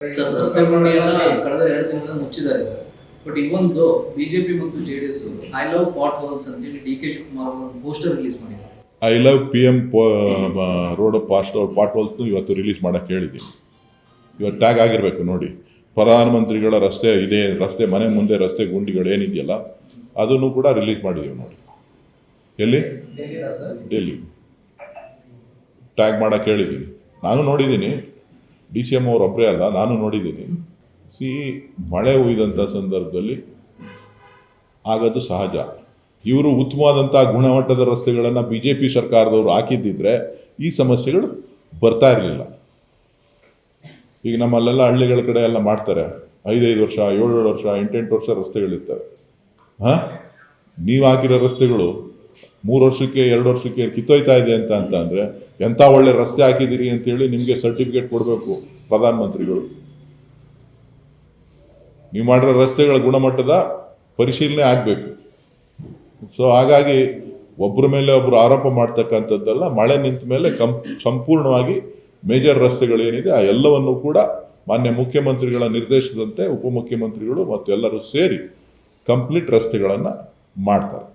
Sir ರಸ್ತೆ ಗುಂಡಿಯನ್ನ ಕಳೆದ ಎರಡು ದಿನಗಳಿಂದ ಮುಚ್ಚಿದ್ದಾರೆ ಸರ್. ಬಟ್ ಇವೊಂದು ಬಿಜೆಪಿ ಮತ್ತು J D S I love potholes ಅಂತೇಳಿ ಡಿ ಕೆ ಶಿವಕುಮಾರ್ ಅವರು ಒಂದು ಪೋಸ್ಟರ್ ರಿಲೀಸ್ ಮಾಡಿದ್ದಾರೆ. I love P M road past pot ಹೋಲ್ಸ್ನು ಇವತ್ತು ರಿಲೀಸ್ ಮಾಡಕ್ಕೆ ಹೇಳಿದ್ದೀನಿ. ಇವತ್ತು ಟ್ಯಾಗ್ ಆಗಿರಬೇಕು ನೋಡಿ. ಪ್ರಧಾನಮಂತ್ರಿಗಳ ರಸ್ತೆ ಇದೆ ರಸ್ತೆ ಮನೆ ಮುಂದೆ ರಸ್ತೆ ಗುಂಡಿಗಳು ಏನಿದೆಯಲ್ಲ ಅದನ್ನು ಕೂಡ ರಿಲೀಸ್ ಮಾಡಿದ್ದೀವಿ ನೋಡಿ. ಎಲ್ಲಿ? ಡೆಲ್ಲಿ. ಟ್ಯಾಗ್ ಮಾಡಕ್ಕೆ ಹೇಳಿದ್ದೀನಿ. ನಾನು ನೋಡಿದ್ದೀನಿ. ಡಿ ಸಿ ಎಂ ಅವ್ರು ಒಬ್ಬರೇ ಅಲ್ಲ, ನಾನು ನೋಡಿದ್ದೀನಿ. ಸಿ ಮಳೆ ಹುಯ್ದಂಥ ಸಂದರ್ಭದಲ್ಲಿ ಆಗೋದು ಸಹಜ. ಇವರು ಉತ್ತಮವಾದಂಥ ಗುಣಮಟ್ಟದ ರಸ್ತೆಗಳನ್ನು ಬಿ ಜೆ ಪಿ ಸರ್ಕಾರದವರು ಹಾಕಿದ್ದಿದ್ರೆ ಈ ಸಮಸ್ಯೆಗಳು ಬರ್ತಾ ಇರಲಿಲ್ಲ. ಈಗ ನಮ್ಮಲ್ಲೆಲ್ಲ ಹಳ್ಳಿಗಳ ಕಡೆ ಎಲ್ಲ ಮಾಡ್ತಾರೆ. ಐದೈದು ವರ್ಷ, ಏಳೇಳು ವರ್ಷ, ಎಂಟೆಂಟು ವರ್ಷ ರಸ್ತೆಗಳಿರ್ತವೆ. ಹಾಂ? ನೀವು ಹಾಕಿರೋ ರಸ್ತೆಗಳು ಮೂರು ವರ್ಷಕ್ಕೆ, ಎರಡು ವರ್ಷಕ್ಕೆ ಕಿತ್ತೋಯ್ತಾ ಇದೆ ಅಂತ ಅಂತ ಅಂದರೆ ಎಂಥ ಒಳ್ಳೆ ರಸ್ತೆ ಹಾಕಿದ್ದೀರಿ ಅಂತೇಳಿ ನಿಮಗೆ ಸರ್ಟಿಫಿಕೇಟ್ ಕೊಡಬೇಕು ಪ್ರಧಾನಮಂತ್ರಿಗಳು. ನೀವು ಮಾಡಿರೋ ರಸ್ತೆಗಳ ಗುಣಮಟ್ಟದ ಪರಿಶೀಲನೆ ಆಗಬೇಕು. ಸೊ ಹಾಗಾಗಿ ಒಬ್ಬರ ಮೇಲೆ ಒಬ್ಬರು ಆರೋಪ ಮಾಡ್ತಕ್ಕಂಥದ್ದೆಲ್ಲ, ಮಳೆ ನಿಂತ ಮೇಲೆ ಕಂ, ಸಂಪೂರ್ಣವಾಗಿ ಮೇಜರ್ ರಸ್ತೆಗಳೇನಿದೆ, ಆ ಎಲ್ಲವನ್ನು ಕೂಡ ಮಾನ್ಯ ಮುಖ್ಯಮಂತ್ರಿಗಳ ನಿರ್ದೇಶದಂತೆ ಉಪಮುಖ್ಯಮಂತ್ರಿಗಳು ಮತ್ತು ಎಲ್ಲರೂ ಸೇರಿ ಕಂಪ್ಲೀಟ್ ರಸ್ತೆಗಳನ್ನು ಮಾಡ್ತಾರೆ.